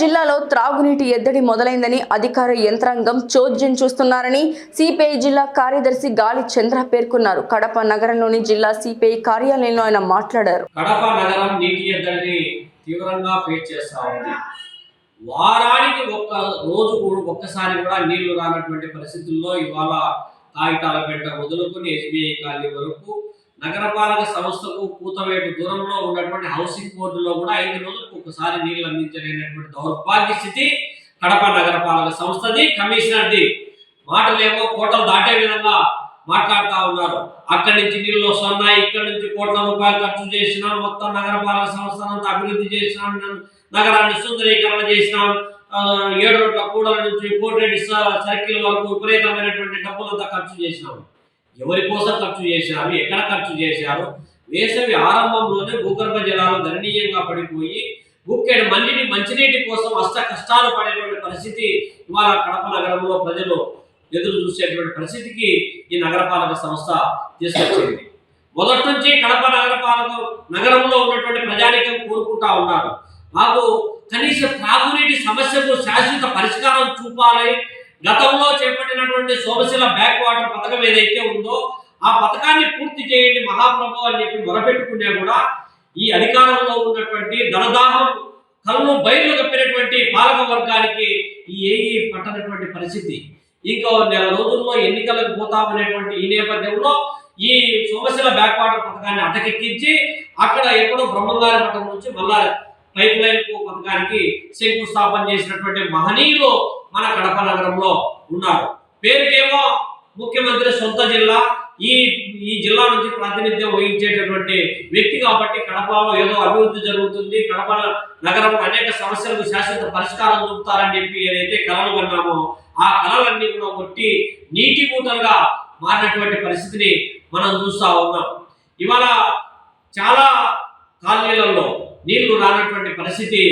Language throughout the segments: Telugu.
జిల్లాలో త్రాగునీటి ఎద్దడి మొదలైందని అధికార యంత్రాంగం చోద్యం చూస్తున్నారని సిపిఐ జిల్లా కార్యదర్శి గాలి చంద్ర పేర్కొన్నారు. కడప నగరంలోని జిల్లా సిపిఐ కార్యాలయంలో ఆయన మాట్లాడారు. కడప నగరం నీటి ఎద్దడిని తీవ్రంగా ఫేస్ చేస్తా ఉంది. వారానికి ఒక్క రోజు కూడా ఒక్కసారి కూడా నీళ్ళు రానటువంటి పరిస్థితుల్లో ఇవాళ కాగితాల పెంట వదులుకుని ఎస్బీఐ కాలనీ వరకు నగరపాలక సంస్థకు కూతవేటు దూరంలో ఉన్నటువంటి హౌసింగ్ బోర్డులో కూడా ఐదు రోజులకు ఒకసారి నీళ్ళు అందించలేనటువంటి దౌర్భాగ్య స్థితి కడప నగరపాలక సంస్థది. కమిషనర్ది మాటలేమో కోటలు దాటే విధంగా మాట్లాడుతూ ఉన్నారు. అక్కడి నుంచి నీళ్ళు వస్తున్నాయి ఇక్కడి నుంచి కోట్ల రూపాయలు ఖర్చు చేసినాం మొత్తం నగరపాలక సంస్థనంతా అభివృద్ధి చేసినాం నగరాన్ని సుందరీకరణ చేసినాం. ఏడు రోడ్ల కూడల నుంచి కోటిరెడ్డి సర్కిల్ వరకు విపరీతమైనటువంటి డబ్బులంతా ఖర్చు చేసినాం. ఎవరి కోసం ఖర్చు చేశారు ఎక్కడ ఖర్చు చేశారు వేసవి ఆరంభంలోనే భూగర్భ జలాలు గణనీయంగా పడిపోయి గుక్కెడు మంచిని మంచినీటి కోసం అష్ట కష్టాలు పడేటువంటి పరిస్థితి ఇవాళ కడప నగరంలో ప్రజలు ఎదురు చూసేటువంటి పరిస్థితికి ఈ నగరపాలక సంస్థ తీసుకొచ్చింది. మొదటి నుంచి కడప నగరపాలక నగరంలో ఉన్నటువంటి ప్రజానికం కోరుకుంటా ఉన్నారు. మాకు కనీస త్రాగునీటి సమస్యకు శాశ్వత పరిష్కారం చూపాలి గతంలో చేపట్టినటువంటి సోమశిల బ్యాక్ వాటర్ పథకం ఏదైతే ఉందో ఆ పథకాన్ని పూర్తి చేయండి మహాప్రభు అని చెప్పి మొరపెట్టుకునే కూడా ఈ అధికారంలో ఉన్నటువంటి ధనదాహం కళ్ళు బయలు కప్పినటువంటి పాలక వర్గానికి ఈ ఏఈ పట్టనటువంటి పరిస్థితి. ఇంకో నెల రోజుల్లో ఎన్నికలకు పోతామనేటువంటి ఈ నేపథ్యంలో ఈ సోమశిల బ్యాక్ వాటర్ పథకాన్ని అటకెక్కించి అక్కడ ఎక్కడో బ్రహ్మంగారి మఠం నుంచి మళ్ళా పైప్ లైన్ పథకానికి శంకుస్థాపన చేసినటువంటి మహనీయులు మన కడప నగరంలో ఉన్నారు. పేరుకేమో ముఖ్యమంత్రి సొంత జిల్లా ఈ ఈ జిల్లా నుంచి ప్రాతినిధ్యం వహించేటటువంటి వ్యక్తి కాబట్టి కడపలో ఏదో అభివృద్ధి జరుగుతుంది. కడప నగరంలో అనేక సమస్యలకు శాశ్వత పరిష్కారం చూపుతారని చెప్పి ఏదైతే కలలు కన్నామో ఆ కళలన్నీ కూడా కొట్టి నీటి మూటలుగా మారినటువంటి పరిస్థితిని మనం చూస్తా ఉన్నాం. ఇవాళ చాలా కాలనీలలో నీళ్ళు రానటువంటి పరిస్థితి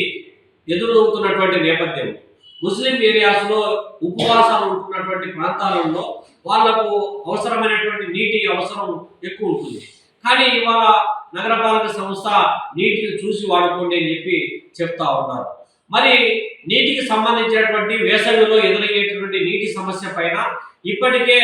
ఎదురవుతున్నటువంటి నేపథ్యం. ముస్లిం ఏరియాస్లో ఉపవాసాలు ఉంటున్నటువంటి ప్రాంతాలలో వాళ్ళకు అవసరమైనటువంటి నీటి అవసరం ఎక్కువ ఉంటుంది. కానీ ఇవాళ నగరపాలక సంస్థ నీటిని చూసి వాడుకోండి అని చెప్పి చెప్తా ఉన్నారు. మరి నీటికి సంబంధించినటువంటి వేసవిలో ఎదురయ్యేటటువంటి నీటి సమస్య పైన ఇప్పటికే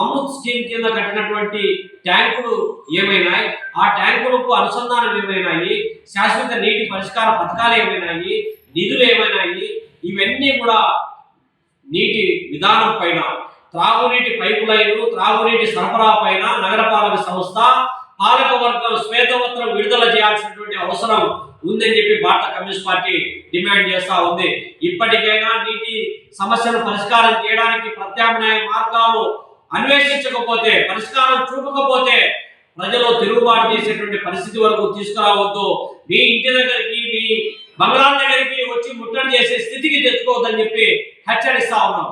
అమృత్ స్కీమ్ కింద కట్టినటువంటి ట్యాంకులు ఏమైనాయి? ఆ ట్యాంకులకు అనుసంధానం ఏమైనాయి? శాశ్వత నీటి పరిష్కార పథకాలు ఏమైనాయి? నిధులు ఏమైనాయి? ఇవన్నీ కూడా నీటి విధానం పైన త్రాగునీటి పైపు లైన్లు త్రాగునీటి సరఫరా పైన నగరపాలక సంస్థ పాలక వర్గం శ్వేతపత్రం విడుదల చేయాల్సినటువంటి అవసరం ఉందని చెప్పి భారత కమ్యూనిస్ట్ పార్టీ డిమాండ్ చేస్తా ఉంది. ఇప్పటికైనా నీటి సమస్యను పరిష్కారం చేయడానికి ప్రత్యామ్నాయ మార్గాలు అన్వేషించకపోతే పరిష్కారం చూపకపోతే ప్రజలు తిరుగుబాటు చేసేటువంటి పరిస్థితి వరకు తీసుకురావద్దు. మీ ఇంటి దగ్గరికి మీ బంగ్లాల దగ్గరికి చెప్పి హెచ్చరిస్తా ఉన్నాం.